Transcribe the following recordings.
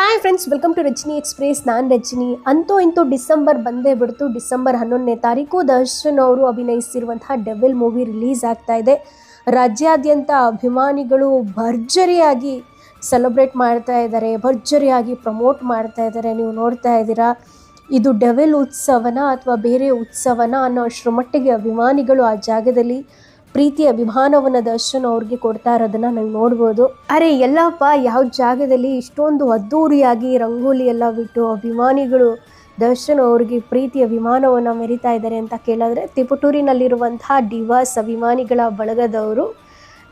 Hi friends welcome to Rajani express ನಾನು ರಜನಿ. ಅಂತೂ ಇಂತೂ ಡಿಸೆಂಬರ್ ಬಂದೇ ಬಿಡ್ತು. ಡಿಸೆಂಬರ್ ಹನ್ನೊಂದನೇ ತಾರೀಕು ದರ್ಶನ್ ಅವರು ಅಭಿನಯಿಸಿರುವಂತಹ ಡೆವಿಲ್ ಮೂವಿ ರಿಲೀಸ್ ಆಗ್ತಾ ಇದೆ. ರಾಜ್ಯಾದ್ಯಂತ ಅಭಿಮಾನಿಗಳು ಭರ್ಜರಿಯಾಗಿ ಸೆಲೆಬ್ರೇಟ್ ಮಾಡ್ತಾ ಇದ್ದಾರೆ, ಭರ್ಜರಿಯಾಗಿ ಪ್ರಮೋಟ್ ಮಾಡ್ತಾ ಇದ್ದಾರೆ. ನೀವು ನೋಡ್ತಾ ಇದ್ದೀರಾ, ಇದು ಡೆವಿಲ್ ಉತ್ಸವನ ಅಥವಾ ಬೇರೆ ಉತ್ಸವನ ಅನ್ನೋ ಅಷ್ಟರ ಮಟ್ಟಿಗೆ ಅಭಿಮಾನಿಗಳು ಆ ಜಾಗದಲ್ಲಿ ಪ್ರೀತಿ ಅಭಿಮಾನವನ್ನ ದರ್ಶನ್ ಅವ್ರಿಗೆ ಕೊಡ್ತಾ ಇರೋದನ್ನ ನಾವು ನೋಡ್ಬೋದು. ಅರೆ ಎಲ್ಲಪ್ಪ ಯಾವ ಜಾಗದಲ್ಲಿ ಇಷ್ಟೊಂದು ಅದ್ದೂರಿಯಾಗಿ ರಂಗೋಲಿ ಎಲ್ಲ ಬಿಟ್ಟು ಅಭಿಮಾನಿಗಳು ದರ್ಶನ್ ಅವ್ರಿಗೆ ಪ್ರೀತಿ ಅಭಿಮಾನವನ್ನು ಮೆರಿತಾ ಇದ್ದಾರೆ ಅಂತ ಕೇಳಿದ್ರೆ ತಿಪಟೂರಿನಲ್ಲಿರುವಂತಹ ಡಿವಾಸ್ ಅಭಿಮಾನಿಗಳ ಬಳಗದವರು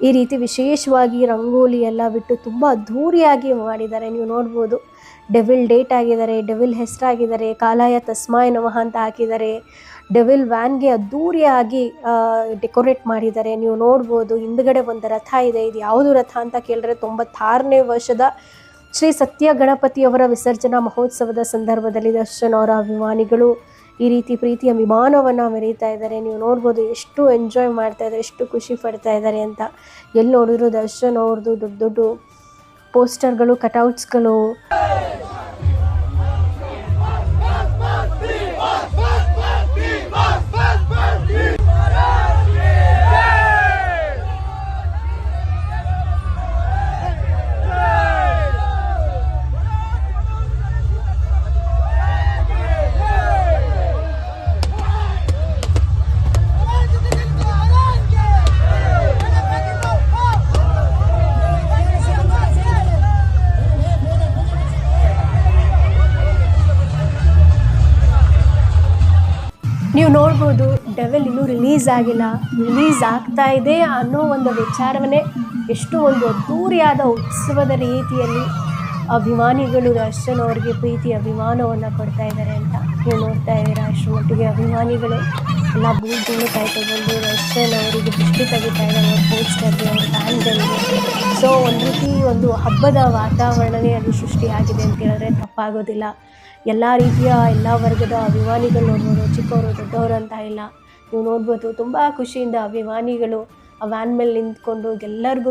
ಈ ರೀತಿ ವಿಶೇಷವಾಗಿ ರಂಗೋಲಿ ಎಲ್ಲ ಬಿಟ್ಟು ತುಂಬ ಅದ್ಧೂರಿಯಾಗಿ ಮಾಡಿದ್ದಾರೆ. ನೀವು ನೋಡ್ಬೋದು, ಡೆವಿಲ್ ಡೇಟ್ ಆಗಿದ್ದಾರೆ, ಡೆವಿಲ್ ಹೆಸರಾಗಿದ್ದಾರೆ, ಕಾಲಾಯ ತಸ್ಮಾಯ ನಮಃ ಅಂತ ಹಾಕಿದ್ದಾರೆ. ಡೆವಿಲ್ ವ್ಯಾನ್ಗೆ ಅದ್ದೂರಿಯಾಗಿ ಡೆಕೋರೇಟ್ ಮಾಡಿದ್ದಾರೆ. ನೀವು ನೋಡ್ಬೋದು, ಹಿಂದ್ಗಡೆ ಒಂದು ರಥ ಇದೆ. ಇದು ಯಾವುದು ರಥ ಅಂತ ಕೇಳಿದ್ರೆ ತೊಂಬತ್ತಾರನೇ ವರ್ಷದ ಶ್ರೀ ಸತ್ಯ ಗಣಪತಿಯವರ ವಿಸರ್ಜನಾ ಮಹೋತ್ಸವದ ಸಂದರ್ಭದಲ್ಲಿ ದರ್ಶನ್ ಅವರ ಅಭಿಮಾನಿಗಳು ಈ ರೀತಿ ಪ್ರೀತಿಯ ವಿಮಾನವನ್ನು ಮೆರೀತಾ ಇದ್ದಾರೆ. ನೀವು ನೋಡ್ಬೋದು, ಎಷ್ಟು ಎಂಜಾಯ್ ಮಾಡ್ತಾ ಇದ್ದಾರೆ, ಎಷ್ಟು ಖುಷಿ ಪಡ್ತಾ ಇದ್ದಾರೆ ಅಂತ. ಎಲ್ಲಿ ನೋಡಿದ್ರು ದರ್ಶನ್ ಅವ್ರದ್ದು ದೊಡ್ಡ ದೊಡ್ಡ ಪೋಸ್ಟರ್ಗಳು ಕಟೌಟ್ಸ್ಗಳು ನೀವು ನೋಡ್ಬೋದು ಡೆವೆಲ್ ಇನ್ನೂ ರಿಲೀಸ್ ಆಗಿಲ್ಲ. ರಿಲೀಸ್ ಆಗ್ತಾ ಇದೆ ಅನ್ನೋ ಒಂದು ವಿಚಾರವನ್ನೇ ಎಷ್ಟು ಒಂದು ಅದ್ಧೂರಿಯಾದ ಉತ್ಸವದ ರೀತಿಯಲ್ಲಿ ಅಭಿಮಾನಿಗಳು ದರ್ಶನ್ ಅವರಿಗೆ ಪ್ರೀತಿ, ಅಭಿಮಾನವನ್ನು ಕೊಡ್ತಾ ಇದ್ದಾರೆ ಅಂತ ನೀವು ನೋಡ್ತಾ ಇದ್ದೀರಾ. ಅಷ್ಟು ಮಟ್ಟಿಗೆ ಅಭಿಮಾನಿಗಳು ಎಲ್ಲ ಬೂಟ್ಗಳು ಕಾಯ್ಕೊಂಡು ದರ್ಶನ್ ಅವರಿಗೆ ದೃಷ್ಟಿ ತೆಗಿತಾ ಇದ್ದಾರೆ. ಪೋಸ್ಟರ್ಗೆ ಅವ್ರ ಫ್ಯಾನ್ಗಳಿಗೆ ಸೊ ಒಂದು ರೀತಿ ಒಂದು ಹಬ್ಬದ ವಾತಾವರಣವೇ ಅಲ್ಲಿ ಸೃಷ್ಟಿಯಾಗಿದೆ ಅಂತ ಹೇಳಿದ್ರೆ ತಪ್ಪಾಗೋದಿಲ್ಲ. ಎಲ್ಲ ರೀತಿಯ ಎಲ್ಲ ವರ್ಗದ ಅಭಿಮಾನಿಗಳು ನೋಡ್ಬೋದು ಚಿಕ್ಕವರು, ದೊಡ್ಡವರು ಅಂತ ಇಲ್ಲ. ನೀವು ನೋಡ್ಬೋದು, ತುಂಬ ಖುಷಿಯಿಂದ ಅಭಿಮಾನಿಗಳು ಆ ವ್ಯಾನ್ ಮೇಲೆ ನಿಂತ್ಕೊಂಡು ಎಲ್ಲರಿಗೂ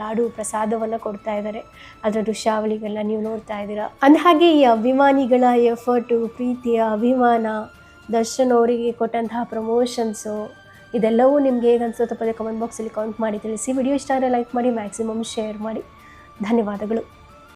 ಲಾಡು ಪ್ರಸಾದವನ್ನು ಕೊಡ್ತಾ ಇದ್ದಾರೆ ಅದರ ದೃಶ್ಯಾವಳಿಗೆಲ್ಲ ನೀವು ನೋಡ್ತಾ ಇದ್ದೀರಾ. ಅಂದಹಾಗೆ ಈ ಅಭಿಮಾನಿಗಳ ಎಫರ್ಟು ಪ್ರೀತಿಯ ಅಭಿಮಾನ, ದರ್ಶನ್ ಅವರಿಗೆ ಕೊಟ್ಟಂತಹ ಪ್ರಮೋಷನ್ಸು ಇದೆಲ್ಲವೂ ನಿಮ್ಗೆ ಹೇಗೆ ಅನ್ಸುತ್ತೆ ಕಮೆಂಟ್ ಬಾಕ್ಸಲ್ಲಿ ಕಮೆಂಟ್ ಮಾಡಿ ತಿಳಿಸಿ. ವಿಡಿಯೋ ಇಷ್ಟ ಆದರೆ ಲೈಕ್ ಮಾಡಿ ಮ್ಯಾಕ್ಸಿಮಮ್ ಶೇರ್ ಮಾಡಿ. ಧನ್ಯವಾದಗಳು.